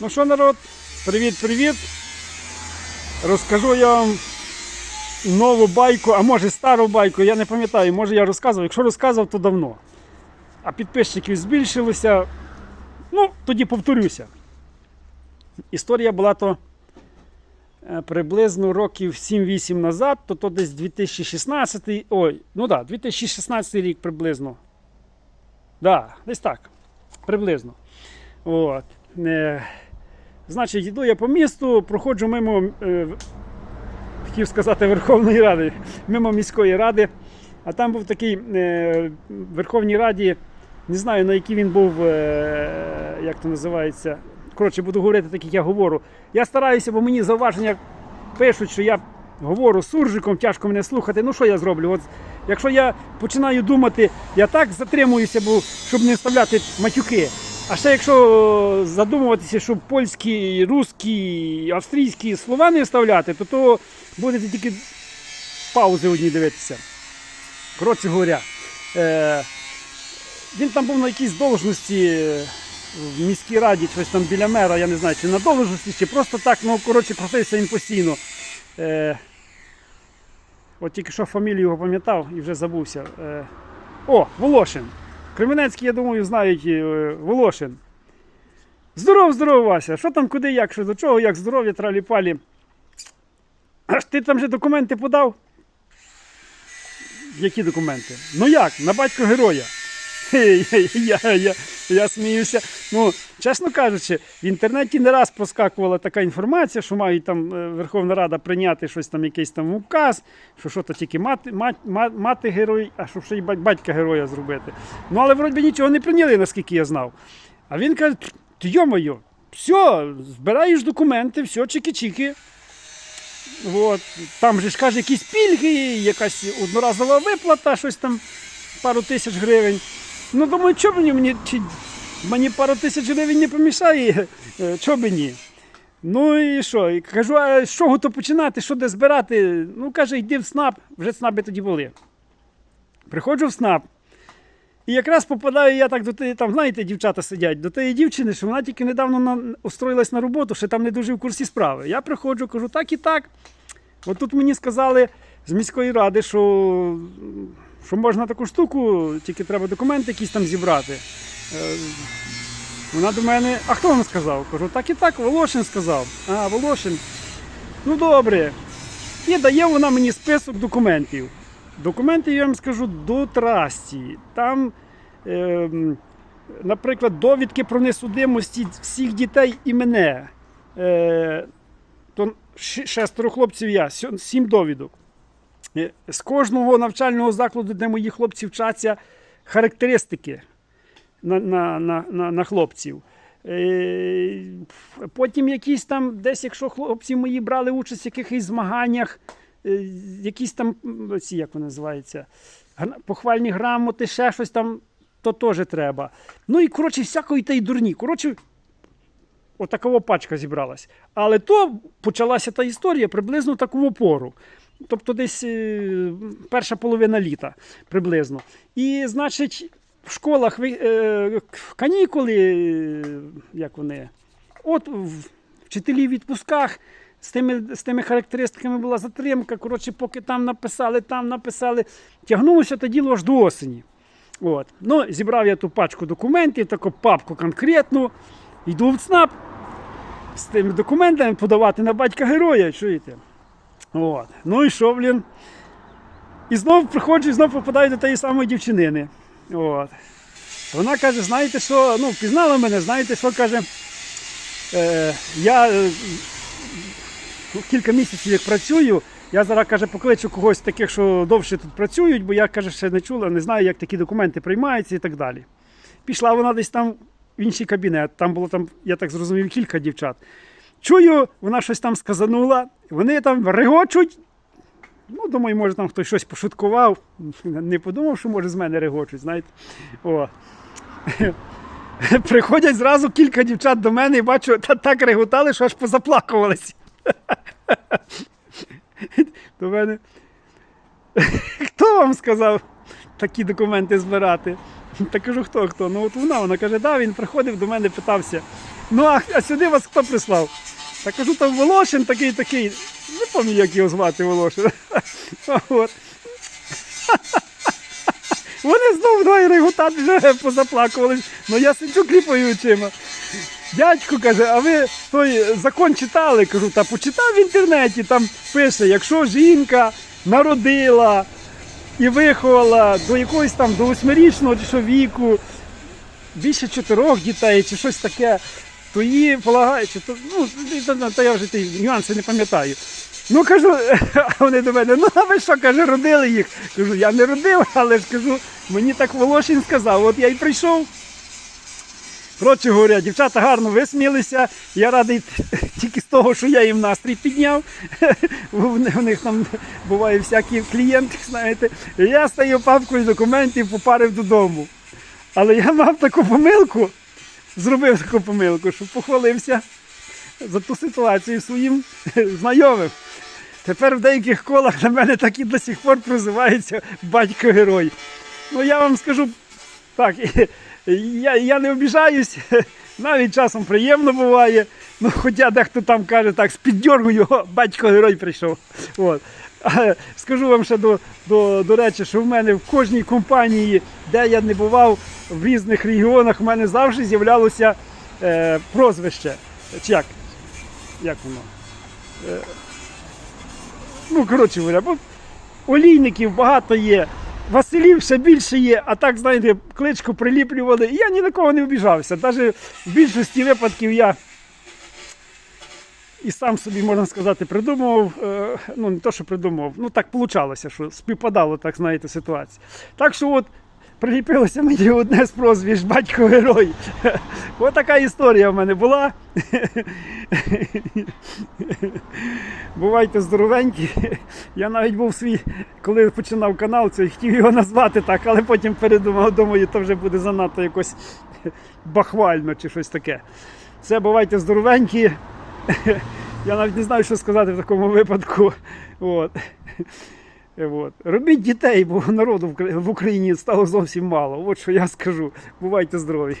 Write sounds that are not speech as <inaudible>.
Ну що, народ, привіт-привіт. Розкажу я вам нову байку, а може стару байку, я не пам'ятаю, може я розказував. Якщо розказував, то давно. А підписчиків збільшилося. Ну, тоді повторюся. Історія була то е, приблизно років 7-8 назад, то, то десь 2016, ой, ну да, 2016 рік приблизно. Да, десь так. Приблизно. От. Значить, йду я по місту, проходжу мимо, е, хотів сказати, Верховної Ради, мимо міської ради. А там був такий е, Верховній Раді, не знаю на який він був, е, як то називається. Коротше, буду говорити так, як я говорю. Я стараюся, бо мені зауваження пишуть, що я говорю суржиком, тяжко мене слухати. Ну що я зроблю? От, якщо я починаю думати, я так затримуюся, бо, щоб не вставляти матюки. А ще якщо задумуватися, щоб польські, русські, австрійські слова не вставляти, то то будете тільки паузи одні дивитися. Коротше говоря, е, він там був на якійсь должності в міській раді, щось там біля мера, я не знаю, чи на должності, чи просто так, ну коротше, крутився він постійно. Е, от тільки що фамілію його пам'ятав і вже забувся. Е, о, Волошин. Кременецький, я думаю, знають е, Волошин. Здоров, здоров, Вася. Що там, куди, як, що до чого, як здоров'я, тралі-палі. Аж ти там же документи подав? Які документи? Ну як? На батько героя. <laughs> Я, я, я, я сміюся. Ну, чесно кажучи, в інтернеті не раз проскакувала така інформація, що мають там е, Верховна Рада прийняти щось там, якийсь там указ, що що то тільки мати, мать, ма- мати герой, а що ще й батька героя зробити. Ну, але вроді нічого не прийняли, наскільки я знав. А він каже: «Ти, йо-моє, все, збираєш документи, все, чики-чики. От. Там же ж каже, якісь пільги, якась одноразова виплата, щось там пару тисяч гривень. Ну, думаю, що мені, мені, мені пару тисяч гривень не помішає, е, чого б ні. Ну і що? І кажу, а з чого то починати, що де збирати? Ну, каже, йди в СНАП, вже ЦНАПи тоді були. Приходжу в СНАП. І якраз попадаю я так до тієї, там, знаєте, дівчата сидять, до тієї дівчини, що вона тільки недавно на, устроїлась на роботу, ще там не дуже в курсі справи. Я приходжу, кажу, так і так. От тут мені сказали з міської ради, що, що можна таку штуку, тільки треба документи якісь там зібрати. Е, Вона до мене, а хто вам сказав? Кажу, так і так, Волошин сказав. А, Волошин. Ну добре. І дає вона мені список документів. Документи, я вам скажу, до трасті. Там, е, наприклад, довідки про несудимості всіх дітей і мене. Е, то шестеро хлопців я, сім довідок. Е, З кожного навчального закладу, де мої хлопці вчаться, характеристики на, на, на, на, на хлопців. Е, Потім якісь там, десь, якщо хлопці мої брали участь в якихось змаганнях, е, якісь там, м, ці, як вони називаються, похвальні грамоти, ще щось там, то теж треба. Ну і коротше, всякої та й дурні. Коротше, отакова пачка зібралась. Але то почалася та історія приблизно в таку пору. Тобто десь е, перша половина літа приблизно. І, значить, в школах е, канікули, е, як вони, от вчителі в відпусках. З тими, з тими характеристиками була затримка. Коротше, поки там написали, там написали. Тягнулося те діло аж до осені. От. Ну, зібрав я ту пачку документів, таку папку конкретну. Йду в ЦНАП з тими документами подавати на батька героя, чуєте? От. Ну і що, блін? І знов приходжу, і знов попадаю до тієї самої дівчинини. От. Вона каже, знаєте що, ну, впізнала мене, знаєте, що каже, е, я е, кілька місяців як працюю, я зараз каже, покличу когось таких, що довше тут працюють, бо я каже, ще не чула, не знаю, як такі документи приймаються і так далі. Пішла вона десь там в інший кабінет. Там було там, я так зрозумів, кілька дівчат. Чую, вона щось там сказанула, вони там регочуть. Ну, думаю, може там хтось щось пошуткував. Не подумав, що може з мене регочуть, знаєте. О. <laughs> Приходять зразу кілька дівчат до мене і бачу, та так реготали, що аж позаплакувались. <laughs> До мене. <laughs> Хто вам сказав такі документи збирати? Та кажу, хто хто? Ну от вона, вона каже, да, він приходив до мене, питався. Ну а, а сюди вас хто прислав? Та кажу, там Волошин такий такий. Не пам'ятаю, як його звати Волошин. <laughs> <laughs> Вони знову двоє реготати вже позаплакували. Ну я сиджу кліпаю очима. Дядько каже, а ви той закон читали? Кажу, та почитав в інтернеті, там пише, якщо жінка народила і виховала до якогось там до восьмирічного чи що віку, більше чотирьох дітей чи щось таке, то її полагає, чи то, ну, то, то я вже ті нюанси не пам'ятаю. Ну кажу, а <laughs> вони до мене, ну а ви що, каже, родили їх? Кажу, я не родив, але ж кажу, мені так Волошин сказав, от я й прийшов. Коротше говоря, дівчата гарно висміялися. Я радий <laughs> тільки з того, що я їм настрій підняв. <laughs> У них там бувають всякі клієнти, знаєте. Я тією папкою документів попарив додому. Але я мав таку помилку, зробив таку помилку, що похвалився за ту ситуацію своїм <laughs> знайомим. Тепер в деяких колах на мене так і до сих пор прозивається батько-герой. Ну я вам скажу так, <laughs> я, я не обіжаюсь, <laughs> навіть часом приємно буває. Ну, хоча дехто там каже так, з його батько-герой прийшов. От. <laughs> Скажу вам ще до, до, до речі, що в мене в кожній компанії, де я не бував в різних регіонах, в мене завжди з'являлося е, прозвище. Чи як? Як воно? Е, ну, коротше говоря, бо олійників багато є. Василів ще більше є, а так, знаєте, кличку приліплювали. І я ні на кого не обіжався. Навіть в більшості випадків я і сам собі, можна сказати, придумував. е, Ну, не то, що придумував, ну так получалося, що співпадало, так знаєте, ситуація. Так що от приліпилося мені одне з прозвищ батько герой. <laughs> Ось така історія в мене була. <laughs> Бувайте здоровенькі. Я навіть був свій, коли починав канал, це хотів його назвати так, але потім передумав, думаю, то вже буде занадто якось бахвально чи щось таке. Все, бувайте здоровенькі. Я навіть не знаю, що сказати в такому випадку. От. От. Робіть дітей, бо народу в Україні стало зовсім мало. От що я скажу. Бувайте здорові.